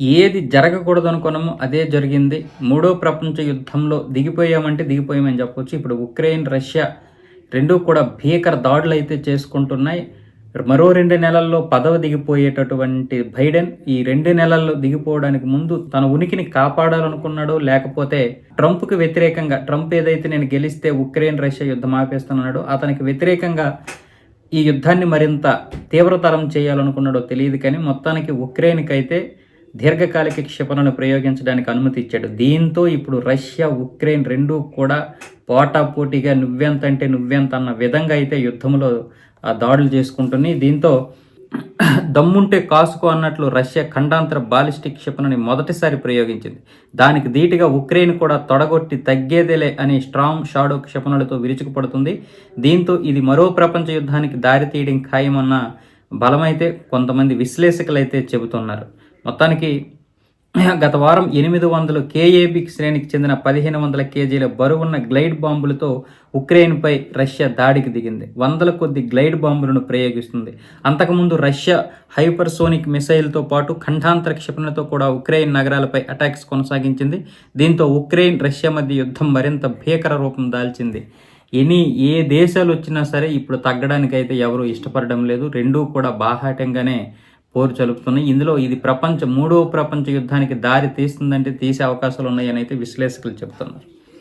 ఏది జరగకూడదు అనుకున్నామో అదే జరిగింది. మూడో ప్రపంచ యుద్ధంలో దిగిపోయామంటే దిగిపోయామని చెప్పవచ్చు ఇప్పుడు ఉక్రెయిన్ రష్యా రెండూ కూడా భీకర దాడులు అయితే చేసుకుంటున్నాయి. మరో రెండు నెలల్లో పదవి దిగిపోయేటటువంటి బైడెన్ ఈ రెండు నెలల్లో దిగిపోవడానికి ముందు తన ఉనికిని కాపాడాలనుకున్నాడో లేకపోతే ట్రంప్కి వ్యతిరేకంగా ట్రంప్ ఏదైతే నేను గెలిస్తే ఉక్రెయిన్ రష్యా యుద్ధం ఆపేస్తున్నాడో అతనికి వ్యతిరేకంగా ఈ యుద్ధాన్ని మరింత తీవ్రతరం చేయాలనుకున్నాడో తెలియదు కానీ మొత్తానికి ఉక్రెయిన్కి అయితే దీర్ఘకాలిక క్షిపణులను ప్రయోగించడానికి అనుమతి ఇచ్చాడు. దీంతో ఇప్పుడు రష్యా ఉక్రెయిన్ రెండూ కూడా పోటాపోటీగా నువ్వెంత అంటే నువ్వెంత అన్న విధంగా అయితే యుద్ధంలో ఆ దాడులు చేసుకుంటున్నాయి. దీంతో దమ్ముంటే కాసుకో అన్నట్లు రష్యా ఖండాంతర బాలిస్టిక్ క్షిపణిని మొదటిసారి ప్రయోగించింది. దానికి ధీటుగా ఉక్రెయిన్ కూడా తొడగొట్టి తగ్గేదేలే అనే స్ట్రాంగ్ షాడో క్షిపణులతో విరుచుకుపడుతుంది. దీంతో ఇది మరో ప్రపంచ యుద్ధానికి దారి తీయడం ఖాయమన్న బలమైతే కొంతమంది విశ్లేషకులు అయితే చెబుతున్నారు. మొత్తానికి గత వారం ఎనిమిది వందలు కేఏబి శ్రేణికి చెందిన పదిహేను వందల కేజీల బరువున్న గ్లైడ్ బాంబులతో ఉక్రెయిన్పై రష్యా దాడికి దిగింది. వందల కొద్ది గ్లైడ్ బాంబులను ప్రయోగిస్తుంది. అంతకుముందు రష్యా హైపర్సోనిక్ మిసైల్తో పాటు ఖండాంతర క్షిపణితో కూడా ఉక్రెయిన్ నగరాలపై అటాక్స్ కొనసాగించింది. దీంతో ఉక్రెయిన్ రష్యా మధ్య యుద్ధం మరింత భీకర రూపం దాల్చింది. ఎనీ ఏ దేశాలు వచ్చినా సరే ఇప్పుడు తగ్గడానికి అయితే ఇష్టపడడం లేదు. రెండూ కూడా బాహాటంగానే పోరు జరుపుతున్నాయి ఇందులో ఇది ప్రపంచ మూడో ప్రపంచ యుద్ధానికి దారి తీస్తుందంటే తీసే అవకాశాలు ఉన్నాయని అయితే విశ్లేషకులు చెబుతున్నారు